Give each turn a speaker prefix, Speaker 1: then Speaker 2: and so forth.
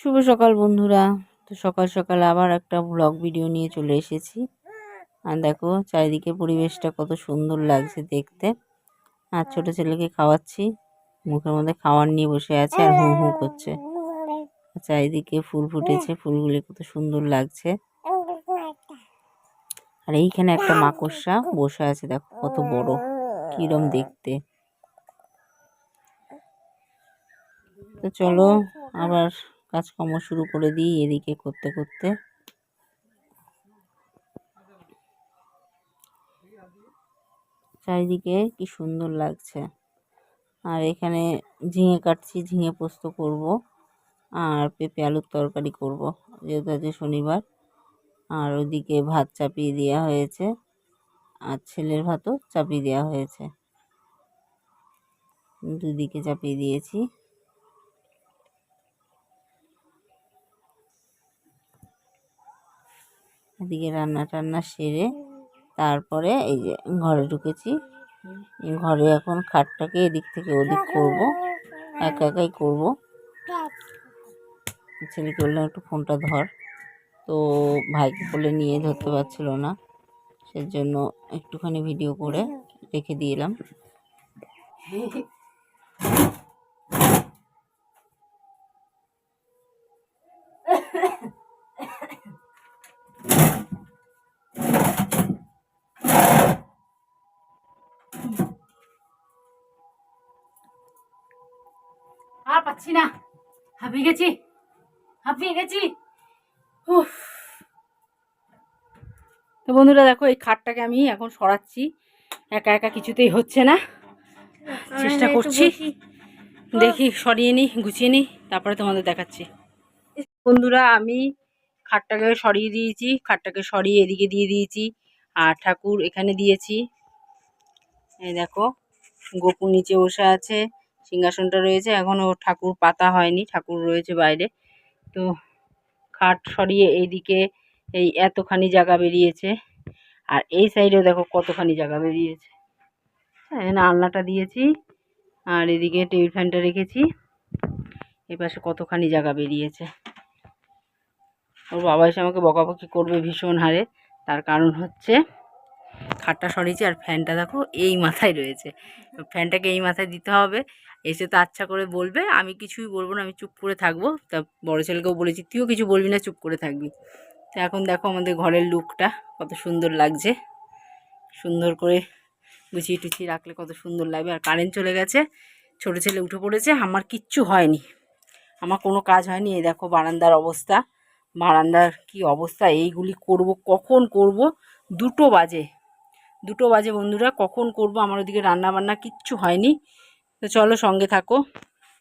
Speaker 1: শুভ সকাল, বন্ধুরা। তো সকাল সকাল আবার একটা ব্লগ ভিডিও নিয়ে চলে এসেছি। আর দেখো, চারিদিকে পরিবেশটা কত সুন্দর লাগছে দেখতে। আর ছোট ছেলেকে খাওয়াচ্ছি। মুখের মধ্যে খাওয়ার নিয়ে বসে আছে আর হু হু করছে। চারিদিকে ফুল ফুটেছে, ফুলগুলি কত সুন্দর লাগছে। আর এইখানে একটা মাকড়সা বসে আছে, দেখো, কত বড়। কিরম দেখতে। তো চলো, আবার কাজকর্ম শুরু করে দিই এদিকে করতে করতে। চারিদিকে কি সুন্দর লাগছে। আর এখানে ঝিঙে কাটছি, ঝিঙে পোস্ত করব আর পেঁপে আলুর তরকারি করব। যেহেতু আজকে শনিবার, আর ওদিকে ভাত চাপিয়ে দেওয়া হয়েছে। আর ছেলের ভাতও চাপিয়ে দেওয়া হয়েছে। দুদিকে চাপিয়ে দিয়েছি। এদিকে রান্না টান্না সেরে তারপরে এই যে ঘরে ঢুকেছি। ঘরে এখন খাটটাকে এদিক থেকে ওদিক করব। একা একাই করব। ছেলেকে বললাম, একটু ফোনটা ধর। তো ভাইকে বলে নিয়ে ধরতে পারছিল না। সেজন্য একটুখানি ভিডিও করে রেখে দিলাম।
Speaker 2: আর পাচ্ছি না। হাঁপিয়ে গেছি। হাঁপিয়ে গেছি। উফ। তো বন্ধুরা দেখো এই খাটটাকে আমি এখন সরাচ্ছি। একা একা কিছুতেই হচ্ছে না। চেষ্টা করছি। দেখি সরিয়ে নিই গুছিয়ে নিই তারপরে তোমাদের দেখাচ্ছি। বন্ধুরা আমি খাটটাকে সরিয়ে দিয়েছি। খাটটাকে সরিয়ে এদিকে দিয়ে দিয়েছি। আর ঠাকুর এখানে দিয়েছি। এই দেখো গোপু নিচে বসে আছে। সিংহাসনটা রয়েছে। এখনও ঠাকুর পাতা হয়নি, ঠাকুর রয়েছে বাইরে। তো খাট সরিয়ে এইদিকে এই এতখানি জায়গা বেরিয়েছে। আর এই সাইডেও দেখো কতখানি জায়গা বেরিয়েছে। হ্যাঁ এখানে আলনাটা দিয়েছি আর এদিকে টেবিল ফ্যানটা রেখেছি। এই পাশে কতখানি জায়গা বেরিয়েছে। ওর বাবা এসে আমাকে বকাবকি করবে ভীষণ হারে। তার কারণ হচ্ছে খাটটা সরিয়েছি আর ফ্যানটা দেখো এই মাথায় রয়েছে। ফ্যানটাকে এই মাথায় দিতে হবে। এসে তো আচ্ছা করে বলবে। আমি কিছুই বলব না, আমি চুপ করে থাকব। তা বড়ো ছেলেকেও বলেছি, তুইও কিছু বলবি না, চুপ করে থাকবি। তো এখন দেখো আমাদের ঘরের লুকটা কত সুন্দর লাগছে। সুন্দর করে গুছিয়ে টুছিয়ে রাখলে কত সুন্দর লাগবে। আর কারেন্ট চলে গেছে। ছোটো ছেলে উঠে পড়েছে। আমার কিচ্ছু হয়নি। আমার কোনো কাজ হয়নি। এই দেখো বারান্দার অবস্থা। বারান্দার কি অবস্থা? এইগুলি করব, কখন করব? দুটো বাজে। দুটো বাজে বন্ধুরা, কখন করব? আমার ওদিকে রান্না বান্না কিচ্ছু হয়নি। তো চলো সঙ্গে থাকো।